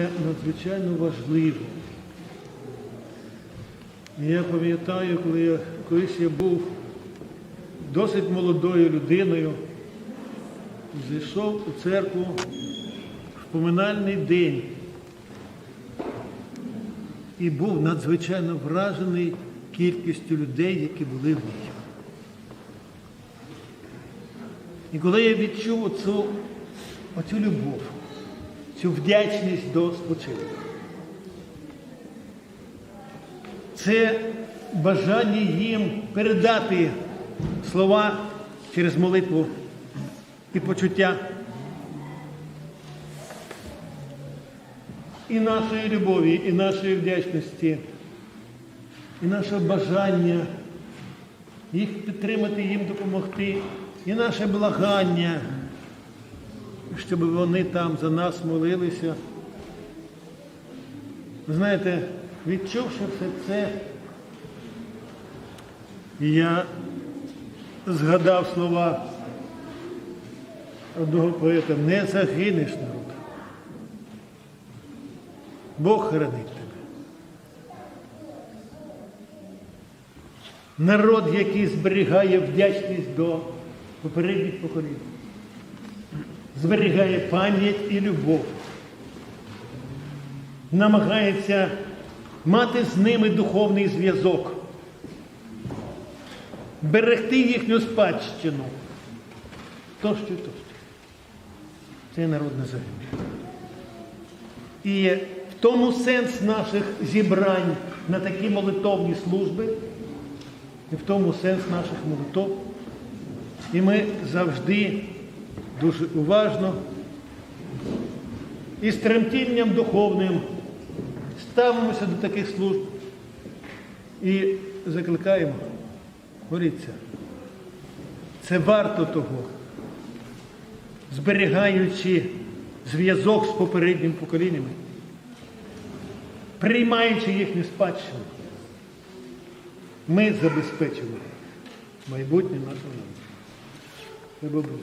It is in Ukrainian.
Це надзвичайно важливо. Я пам'ятаю, коли я, колись я був досить молодою людиною, зайшов у церкву в поминальний день і був надзвичайно вражений кількістю людей, які були в ній. І коли я відчув оцю, оцю любов, цю вдячність до спочинку, це бажання їм передати слова через молитву і почуття. І нашої любові, і нашої вдячності, і наше бажання їх підтримати, їм допомогти, і наше благання, щоб вони там за нас молилися. Знаєте, відчувши все це, я згадав слова одного поета, не загинеш народ. Бог хранить тебе. Народ, який зберігає вдячність до попередніх поколінь, зберігає пам'ять і любов, намагається мати з ними духовний зв'язок, берегти їхню спадщину. Тощо, тощо. Це народ не загине. І в тому сенс наших зібрань на такі молитовні служби, і в тому сенс наших молитов. І ми завжди дуже уважно і з тремтінням духовним ставимося до таких служб і закликаємо, боріться. Це варто того, зберігаючи зв'язок з попередніми поколіннями, приймаючи їхню спадщину, ми забезпечимо майбутнє нашого народу. Треба Богу.